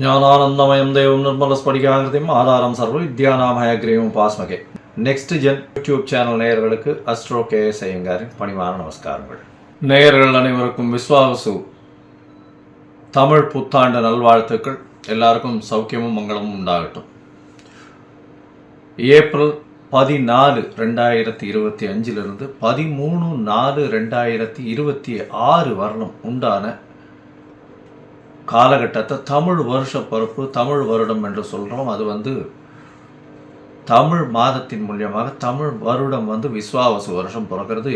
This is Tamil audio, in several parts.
ஞானானந்தமயம் தெய்வம் நிர்மல ஸ்படிகாகிருதியும் ஆதாரம் சர்வ வித்யாநாமயக்ரீவம் பாஸ்மகே. நெக்ஸ்ட் ஜென் யூடியூப் சேனல் நேயர்களுக்கு அஸ்ட்ரோ கே எஸ் ஐயங்காரின் பணிவான நமஸ்காரங்கள். நேயர்கள் அனைவருக்கும் விஸ்வாவசு. தமிழ் புத்தாண்டு நல்வாழ்த்துக்கள். எல்லாருக்கும் சௌக்கியமும் மங்களமும் உண்டாகட்டும். ஏப்ரல் பதினாலு ரெண்டாயிரத்தி இருபத்தி அஞ்சிலிருந்து பதிமூணு நாலு ரெண்டாயிரத்தி இருபத்தி ஆறு வரலும் உண்டான காலகட்டத்தை தமிழ் வருஷ பருப்பு தமிழ் வருடம் என்று சொல்கிறோம் அது வந்து தமிழ் மாதத்தின் மூலியமாக தமிழ் வருடம் வந்து விஸ்வாவசு வருஷம் பிறக்கிறது.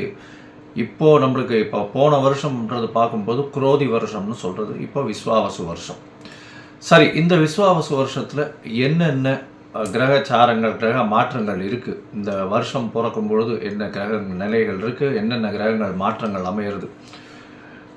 இப்போ நம்மளுக்கு இப்போ போன வருஷம்ன்றது பார்க்கும்போது குரோதி வருஷம்னு சொல்கிறது இப்போ விஸ்வாவசு வருஷம். சரி இந்த விஸ்வாவசு வருஷத்தில் என்னென்ன கிரகச்சாரங்கள் கிரக மாற்றங்கள் இருக்குது இந்த வருஷம் பிறக்கும் பொழுது என்ன கிரக நிலைகள் இருக்குது என்னென்ன கிரகங்கள் மாற்றங்கள் அமையிறது?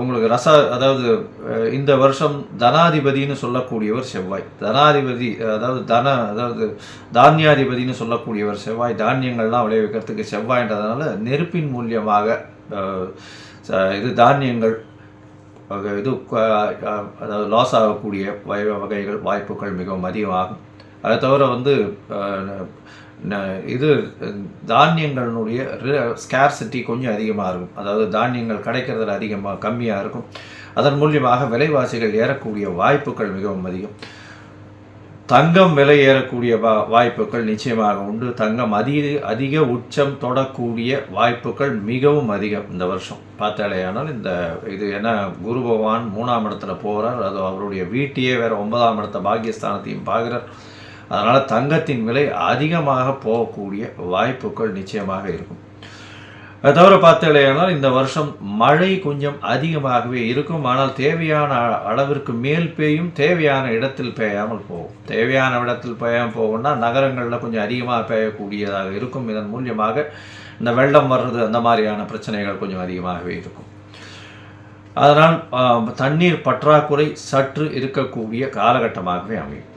உங்களுக்கு ரச அதாவது இந்த வருஷம் தனாதிபதின்னு சொல்லக்கூடியவர் செவ்வாய். தனாதிபதி அதாவது தன அதாவது தானியாதிபதின்னு சொல்லக்கூடியவர் செவ்வாய். தானியங்கள்லாம் விளைவிக்கிறதுக்கு செவ்வாய்ன்றதுனால நெருப்பின் மூலியமாக இது தானியங்கள் இது அதாவது லாஸ் ஆகக்கூடிய வகை வகைகள் வாய்ப்புகள் மிகவும் அதிகமாகும். அதை தவிர வந்து இது தானியங்களினுடைய ஸ்கேர்சிட்டி கொஞ்சம் அதிகமாக இருக்கும். அதாவது தானியங்கள் கிடைக்கிறதுல அதிகமாக கம்மியாக இருக்கும். அதன் மூலியமாக விலைவாசிகள் ஏறக்கூடிய வாய்ப்புகள் மிகவும் அதிகம். தங்கம் விலை ஏறக்கூடிய வா வாய்ப்புகள் நிச்சயமாக உண்டு. தங்கம் அதிக அதிக உச்சம் தொடக்கூடிய வாய்ப்புகள் மிகவும் அதிகம் இந்த வருஷம். பார்த்தாலேயானால் இந்த இது ஏன்னா குரு பகவான் மூணாம் இடத்துல போகிறார் அது அவருடைய வீட்டையே வேறு ஒன்பதாம் இடத்த பாகியஸ்தானத்தையும் பார்க்குறார். அதனால் தங்கத்தின் விலை அதிகமாக போகக்கூடிய வாய்ப்புகள் நிச்சயமாக இருக்கும். அதை தவிர பார்த்தீங்கன்னா இந்த வருஷம் மழை கொஞ்சம் அதிகமாகவே இருக்கும். ஆனால் தேவையான அ- அளவிற்கு மேல் பெய்யும் தேவையான இடத்தில் பெய்யாமல் போகும். தேவையான இடத்தில் பெய்யாமல் போகும்னா நகரங்களில் கொஞ்சம் அதிகமாக பெய்யக்கூடியதாக இருக்கும். இதன் மூலியமாக இந்த வெள்ளம் வர்றது அந்த மாதிரியான பிரச்சனைகள் கொஞ்சம் அதிகமாகவே இருக்கும். அதனால் தண்ணீர் பற்றாக்குறை சற்று இருக்கக்கூடிய காலகட்டமாகவே அமையும்.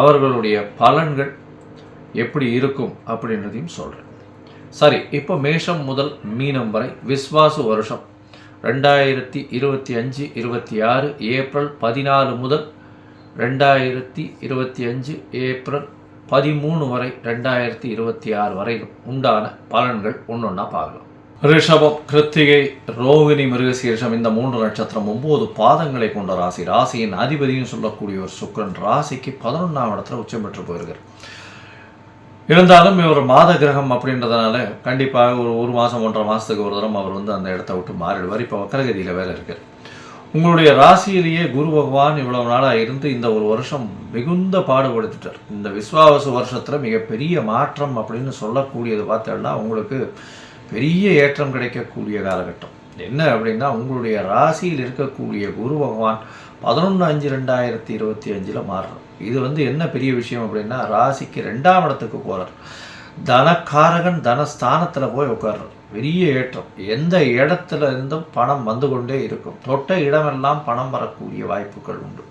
அவர்களுடைய பலன்கள் எப்படி இருக்கும் அப்படின்றதையும் சொல்கிறேன் சரி இப்போ மேஷம் முதல் மீனம் வரை விஸ்வாசு வருஷம். ரெண்டாயிரத்தி இருபத்தி அஞ்சு இருபத்தி ஆறு ஏப்ரல் பதினாலு முதல் ரெண்டாயிரத்தி இருபத்தி அஞ்சு ஏப்ரல் பதிமூணு வரை ரெண்டாயிரத்தி இருபத்தி ஆறு வரையிலும் உண்டான பலன்கள் ஒன்று ஒன்றா பார்க்கலாம். ரிஷபம் கிருத்திகை ரோகிணி மிருகசீரிஷம் இந்த மூன்று நட்சத்திரம் ஒன்பது பாதங்களை கொண்ட ராசி. ராசியின் அதிபதியும் சொல்லக்கூடிய ஒரு சுக்கிரன் ராசிக்கு பதினொன்றாம் இடத்துல உச்சம் பெற்று போயிருக்கார். இருந்தாலும் இவர் மாத கிரகம் அப்படின்றதுனால கண்டிப்பாக ஒரு ஒரு மாதம் ஒன்றரை மாதத்துக்கு ஒரு தரம் அவர் வந்து அந்த இடத்த விட்டு மாறிடுவார். இப்போ வக்கரகதியில் வேலை இருக்கார். உங்களுடைய ராசியிலேயே குரு பகவான் இவ்வளவு நாளாக இருந்து இந்த ஒரு வருஷம் மிகுந்த பாடுபடுத்திட்டார். இந்த விஸ்வாவசு வருஷத்தில் மிகப்பெரிய மாற்றம் அப்படின்னு சொல்லக்கூடியது பார்த்தோம்னா உங்களுக்கு பெரிய ஏற்றம் கிடைக்கக்கூடிய காலகட்டம். என்ன அப்படின்னா உங்களுடைய ராசியில் இருக்கக்கூடிய குரு பகவான் பதினொன்று அஞ்சு ரெண்டாயிரத்தி இருபத்தி அஞ்சில் மாறுறோம் இது வந்து என்ன பெரிய விஷயம் அப்படின்னா ராசிக்கு ரெண்டாம் இடத்துக்கு போகிறார் தனக்காரகன் தனஸ்தானத்தில் போய் உட்கார்றார். பெரிய ஏற்றம். எந்த இடத்துல இருந்தும் பணம் வந்து கொண்டே இருக்கும். தொட்ட இடமெல்லாம் பணம் வரக்கூடிய வாய்ப்புகள் உண்டு.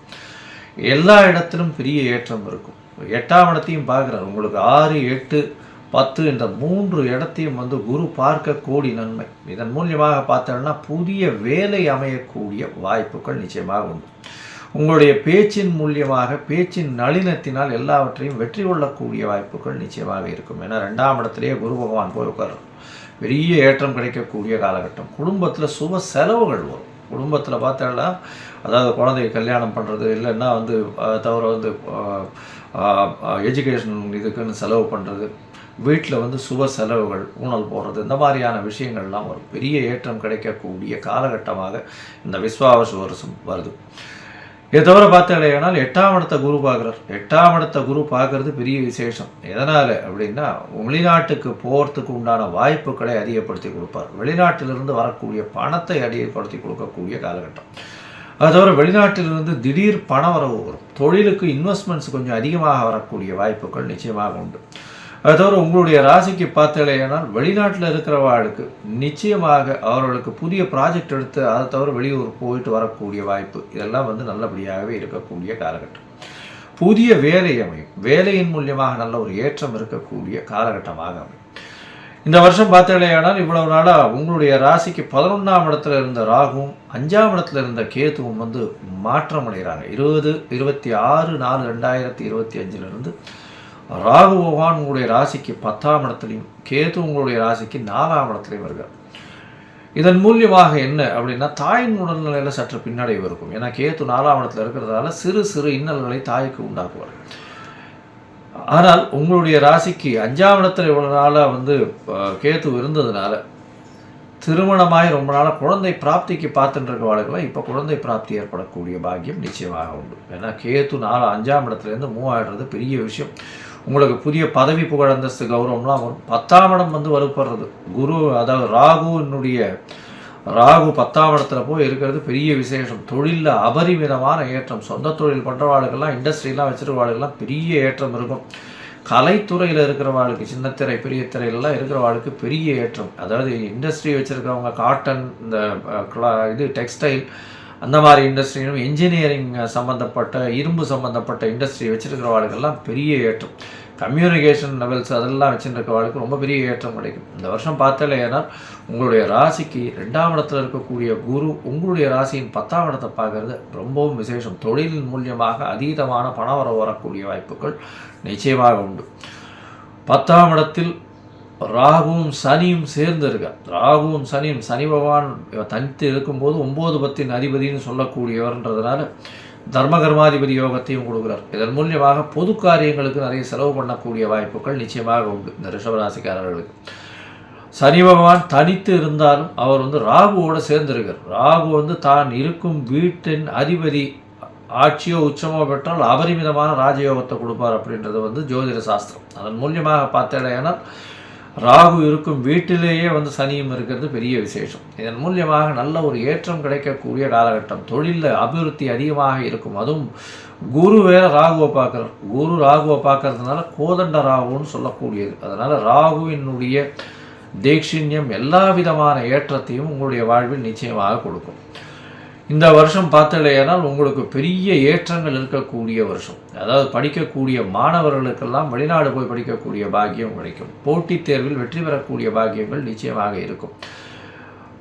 எல்லா இடத்திலும் பெரிய ஏற்றம் இருக்கும். எட்டாம் இடத்தையும் பார்க்குறார். உங்களுக்கு ஆறு எட்டு பத்து என்ற மூன்று இடத்தையும் வந்து குரு பார்க்க நன்மை. இதன் மூலியமாக பார்த்தோம்னா புதிய வேலை அமையக்கூடிய வாய்ப்புகள் நிச்சயமாக உண்டு. உங்களுடைய பேச்சின் மூலியமாக பேச்சின் நளினத்தினால் எல்லாவற்றையும் வெற்றி கொள்ளக்கூடிய வாய்ப்புகள் நிச்சயமாக இருக்கும். ஏன்னா ரெண்டாம் இடத்திலேயே குரு பகவான் போய் உட்கார்றோம் பெரிய ஏற்றம் கிடைக்கக்கூடிய காலகட்டம். குடும்பத்தில் சுப செலவுகள் வரும். குடும்பத்தில் பார்த்தோம்னா அதாவது குழந்தைய கல்யாணம் பண்ணுறது இல்லைன்னா வந்து தவிர வந்து எஜுகேஷன் இதுக்குன்னு செலவு பண்ணுறது வீட்டில் வந்து சுப செலவுகள் ஊனல் போடுறது இந்த மாதிரியான விஷயங்கள்லாம் ஒரு பெரிய ஏற்றம் கிடைக்கக்கூடிய காலகட்டமாக இந்த விஸ்வாவச வருஷம் வருது. இதை தவிர பார்த்தீங்கன்னா எட்டாம் இடத்த குரு பார்க்குறார். எட்டாம் இடத்த குரு பார்க்கறது பெரிய விசேஷம். எதனால் அப்படின்னா வெளிநாட்டுக்கு போகிறதுக்கு உண்டான வாய்ப்புகளை அதிகப்படுத்தி கொடுப்பார். வெளிநாட்டிலிருந்து வரக்கூடிய பணத்தை அதிகப்படுத்தி கொடுக்கக்கூடிய காலகட்டம். அது தவிர வெளிநாட்டிலிருந்து திடீர் பண வரவு வரும். தொழிலுக்கு இன்வெஸ்ட்மெண்ட்ஸ் கொஞ்சம் அதிகமாக வரக்கூடிய வாய்ப்புகள் நிச்சயமாக உண்டு. அது தவிர உங்களுடைய ராசிக்கு பார்த்தலையானால் வெளிநாட்டில் இருக்கிறவாளுக்கு நிச்சயமாக அவர்களுக்கு புதிய ப்ராஜெக்ட் எடுத்து அதை தவிர வெளியூர் போயிட்டு வரக்கூடிய வாய்ப்பு இதெல்லாம் வந்து நல்லபடியாகவே இருக்கக்கூடிய காலகட்டம். புதிய வேலை அமையும். வேலையின் மூலியமாக நல்ல ஒரு ஏற்றம் இருக்கக்கூடிய காலகட்டமாக அமையும். இந்த வருஷம் பார்த்தலையானால் இவ்வளவு நாளாக உங்களுடைய ராசிக்கு பதினொன்றாம் இடத்துல இருந்த ராகுவும் அஞ்சாம் இடத்துல இருந்த கேதுவும் வந்து மாற்றம் அடைகிறாங்க இருபது இருபத்தி ஆறு நாலு ரெண்டாயிரத்தி இருபத்தி அஞ்சிலிருந்து ராகு பகவான் உங்களுடைய ராசிக்கு பத்தாம் இடத்துலையும் கேது உங்களுடைய ராசிக்கு நாலாம் இடத்துலையும் வருகிறார் இதன் மூலியமாக என்ன அப்படின்னா தாயின் உடல்நிலையில் சற்று பின்னடைவு இருக்கும். ஏன்னா கேத்து நாலாம் இடத்துல இருக்கிறதால சிறு சிறு இன்னல்களை தாய்க்கு உண்டாக்குவார். ஆனால் உங்களுடைய ராசிக்கு அஞ்சாம் இடத்துல இவ்வளோ நாளாக வந்து கேத்து இருந்ததுனால திருமணமாய் ரொம்ப நாளாக குழந்தை பிராப்திக்கு பார்த்துட்டு இருக்கவாளுக்கெல்லாம் இப்போ குழந்தை பிராப்தி ஏற்படக்கூடிய பாக்கியம் நிச்சயமாக உண்டு. ஏன்னா கேத்து நாலு அஞ்சாம் இடத்துலேருந்து மூவாயிடுறது பெரிய விஷயம். உங்களுக்கு புதிய பதவி புகழ் அந்தஸ்து கௌரவம்லாம் வரும். பத்தாம் இடம் வந்து வலுப்படுறது குரு அதாவது ராகுனுடைய ராகு பத்தாம் இடத்துல போய் இருக்கிறது பெரிய விசேஷம். தொழிலில் அபரிமிதமான ஏற்றம். சொந்த தொழில் பண்ணுறவாளுக்கெல்லாம் இண்டஸ்ட்ரியெலாம் வச்சுருவாளுக்கெல்லாம் பெரிய ஏற்றம் இருக்கும். கலைத்துறையில் இருக்கிறவாளுக்கு சின்னத்திரை திரை பெரிய திரையிலலாம் இருக்கிறவாளுக்கு பெரிய ஏற்றம். அதாவது இண்டஸ்ட்ரி வச்சுருக்கிறவங்க காட்டன் இந்த க்ளா இது டெக்ஸ்டைல் அந்த மாதிரி இண்டஸ்ட்ரியும் இன்ஜினியரிங் சம்மந்தப்பட்ட இரும்பு சம்மந்தப்பட்ட இண்டஸ்ட்ரி வச்சுருக்கிறவாளுக்கெல்லாம் பெரிய ஏற்றம். கம்யூனிகேஷன் லெவல்ஸ் அதெல்லாம் வச்சுருக்கிறவாளுக்கு ரொம்ப பெரிய ஏற்றம் கிடைக்கும். இந்த வருஷம் பார்த்தாலே ஏன்னா உங்களுடைய ராசிக்கு ரெண்டாம் இடத்துல இருக்கக்கூடிய குரு உங்களுடைய ராசியின் பத்தாம் இடத்தை பார்க்கறது ரொம்பவும் விசேஷம். தொழிலின் மூலியமாக அதீதமான பணம் வர வரக்கூடிய வாய்ப்புகள் நிச்சயமாக உண்டு. பத்தாம் இடத்தில் ராகுவும் சனியும் சேர்ந்து இருக்க ராகுவும் சனியும் சனி பகவான் தனித்து இருக்கும்போது ஒம்பது பத்தின் அதிபதினு சொல்லக்கூடியவர்ன்றதுனால தர்மகர்மாதிபதி யோகத்தையும் கொடுக்குறார். இதன் மூலியமாக பொது காரியங்களுக்கு நிறைய செலவு பண்ணக்கூடிய வாய்ப்புகள் நிச்சயமாக உண்டு இந்த ரிஷபராசிக்காரர்களுக்கு. சனி பகவான் தனித்து இருந்தாலும் அவர் வந்து ராகுவோட சேர்ந்திருக்கார். ராகு வந்து தான் இருக்கும் வீட்டின் அதிபதி ஆட்சியோ உச்சமோ பெற்றால் அபரிமிதமான ராஜயோகத்தை கொடுப்பார் அப்படின்றது வந்து ஜோதிட சாஸ்திரம். அதன் மூலியமாக பார்த்தேனால் ராகு இருக்கும் வீட்டிலேயே வந்து சனியும் இருக்கிறது பெரிய விசேஷம். இதன் மூலியமாக நல்ல ஒரு ஏற்றம் கிடைக்கக்கூடிய காலகட்டம். தொழிலில் அபிவிருத்தி அதிகமாக இருக்கும். அதுவும் குரு வேற ராகுவை பார்க்குறார். குரு ராகுவை பார்க்கறதுனால கோதண்ட ராகுன்னு சொல்லக்கூடியது. அதனால் ராகுவினுடைய தேக்ஷிண்யம் எல்லா விதமான ஏற்றத்தையும் உங்களுடைய வாழ்வில் நிச்சயமாக கொடுக்கும். இந்த வருஷம் பார்த்தலையானால் உங்களுக்கு பெரிய ஏற்றங்கள் இருக்கக்கூடிய வருஷம். அதாவது படிக்கக்கூடிய மாணவர்களுக்கெல்லாம் வெளிநாடு போய் படிக்கக்கூடிய பாக்கியம் கிடைக்கும். போட்டித் தேர்வில் வெற்றி பெறக்கூடிய பாக்கியங்கள் நிச்சயமாக இருக்கும்.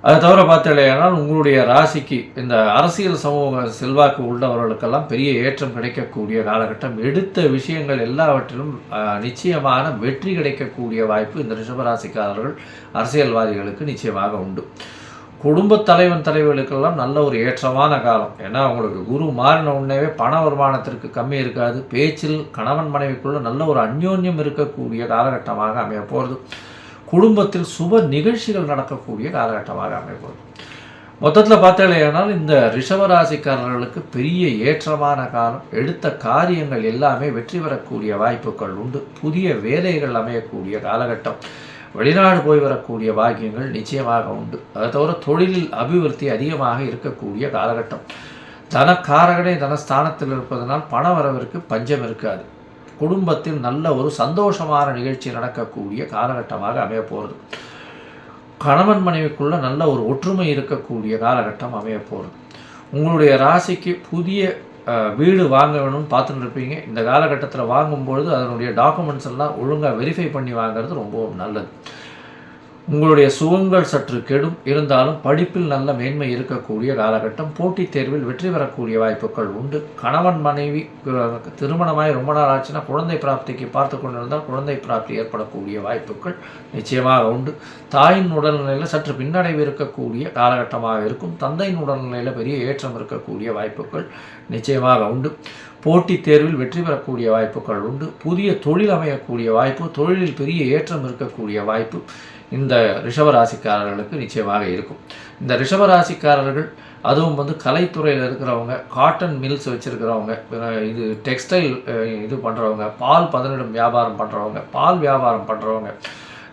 அது தவிர பார்த்தலையானால் உங்களுடைய ராசிக்கு இந்த அரசியல் சமூக செல்வாக்கு உள்ளவர்களுக்கெல்லாம் பெரிய ஏற்றம் கிடைக்கக்கூடிய காலகட்டம். எடுத்த விஷயங்கள் எல்லாவற்றிலும் நிச்சயமான வெற்றி கிடைக்கக்கூடிய வாய்ப்பு இந்த ரிஷபராசிக்காரர்கள் அரசியல்வாதிகளுக்கு நிச்சயமாக உண்டு. குடும்ப தலைவன் தலைவர்களுக்கெல்லாம் நல்ல ஒரு ஏற்றமான காலம். ஏன்னா அவங்களுக்கு குரு மாறின உடனேவே பண வருமானத்திற்கு கம்மி இருக்காது. பேச்சில் கணவன் மனைவிக்குள்ள நல்ல ஒரு அந்யோன்யம் இருக்கக்கூடிய காலகட்டமாக அமைய போகிறது குடும்பத்தில் சுப நிகழ்ச்சிகள் நடக்கக்கூடிய காலகட்டமாக அமைய போகிறது மொத்தத்தில் பார்த்தாலேயானால் இந்த ரிஷபராசிக்காரர்களுக்கு பெரிய ஏற்றமான காலம். எடுத்த காரியங்கள் எல்லாமே வெற்றி பெறக்கூடிய வாய்ப்புகள் உண்டு. புதிய வேலைகள் அமையக்கூடிய காலகட்டம். வெளிநாடு போய் வரக்கூடிய பாக்கியங்கள் நிச்சயமாக உண்டு. அதை தவிர தொழிலில் அபிவிருத்தி அதிகமாக இருக்கக்கூடிய காலகட்டம். தனக்காரகனே தனஸ்தானத்தில் இருப்பதனால் பண வரவிற்கு பஞ்சம் இருக்காது. குடும்பத்தில் நல்ல ஒரு சந்தோஷமான நிகழ்ச்சி நடக்கக்கூடிய காலகட்டமாக அமைய போகிறது கணவன் மனைவிக்குள்ள நல்ல ஒரு ஒற்றுமை இருக்கக்கூடிய காலகட்டம் அமைய போகிறது உங்களுடைய ராசிக்கு புதிய வீடு வாங்க வேணும்னு பார்த்துட்டு இருப்பீங்க இந்த காலகட்டத்தில் வாங்கும்பொழுது அதனுடைய டாக்குமெண்ட்ஸ் எல்லாம் ஒழுங்காக வெரிஃபை பண்ணி வாங்குறது ரொம்பவும் நல்லது. உங்களுடைய சுகங்கள் சற்று கெடும். இருந்தாலும் படிப்பில் நல்ல மேன்மை இருக்கக்கூடிய காலகட்டம் போட்டித் தேர்வில் வெற்றி பெறக்கூடிய வாய்ப்புகள் உண்டு. கணவன் மனைவி திருமணமாய் ரொம்ப நாள் ஆச்சுன்னா குழந்தை பிராப்திக்கு பார்த்து கொண்டிருந்தால் குழந்தை பிராப்தி ஏற்படக்கூடிய வாய்ப்புகள் நிச்சயமாக உண்டு. தாயின் உடல்நிலையில் சற்று பின்னடைவு இருக்கக்கூடிய காலகட்டமாக இருக்கும். தந்தையின் உடல்நிலையில் பெரிய ஏற்றம் இருக்கக்கூடிய வாய்ப்புகள் நிச்சயமாக உண்டு. போட்டித் தேர்வில் வெற்றி பெறக்கூடிய வாய்ப்புகள் உண்டு. புதிய தொழில் அமையக்கூடிய வாய்ப்பு தொழிலில் பெரிய ஏற்றம் இருக்கக்கூடிய வாய்ப்பு. இந்த ரிஷபராசிக்காரர்களுக்கு நிச்சயமாக இருக்கும். இந்த ரிஷபராசிக்காரர்கள் அதுவும் வந்து கலைத்துறையில் இருக்கிறவங்க காட்டன் மில்ஸ் வச்சுருக்கிறவங்க இது டெக்ஸ்டைல் இது பண்ணுறவங்க பால் பதனிடும் வியாபாரம் பண்ணுறவங்க பால் வியாபாரம் பண்ணுறவங்க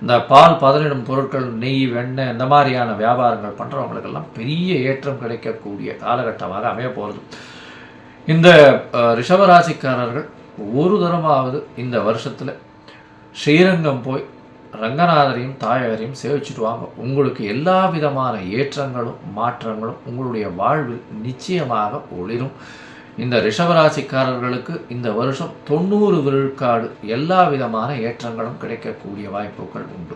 இந்த பால் பதனிடும் பொருட்கள் நெய் வெண்ணெய் இந்த மாதிரியான வியாபாரங்கள் பண்ணுறவங்களுக்கெல்லாம் பெரிய ஏற்றம் கிடைக்கக்கூடிய காலகட்டமாக அமைய போகிறது இந்த ரிஷபராசிக்காரர்கள் ஒரு தரமாவது இந்த வருஷத்தில் ஸ்ரீரங்கம் போய் ரங்கநாதரையும் தாயாரையும் சேவிச்சுட்டு வாங்க. உங்களுக்கு எல்லா விதமான ஏற்றங்களும் மாற்றங்களும் உங்களுடைய வாழ்வில் நிச்சயமாக ஒளிரும். இந்த ரிஷபராசிக்காரர்களுக்கு இந்த வருஷம் தொண்ணூறு விழுக்காடு எல்லா விதமான ஏற்றங்களும் கிடைக்கக்கூடிய வாய்ப்புகள் உண்டு.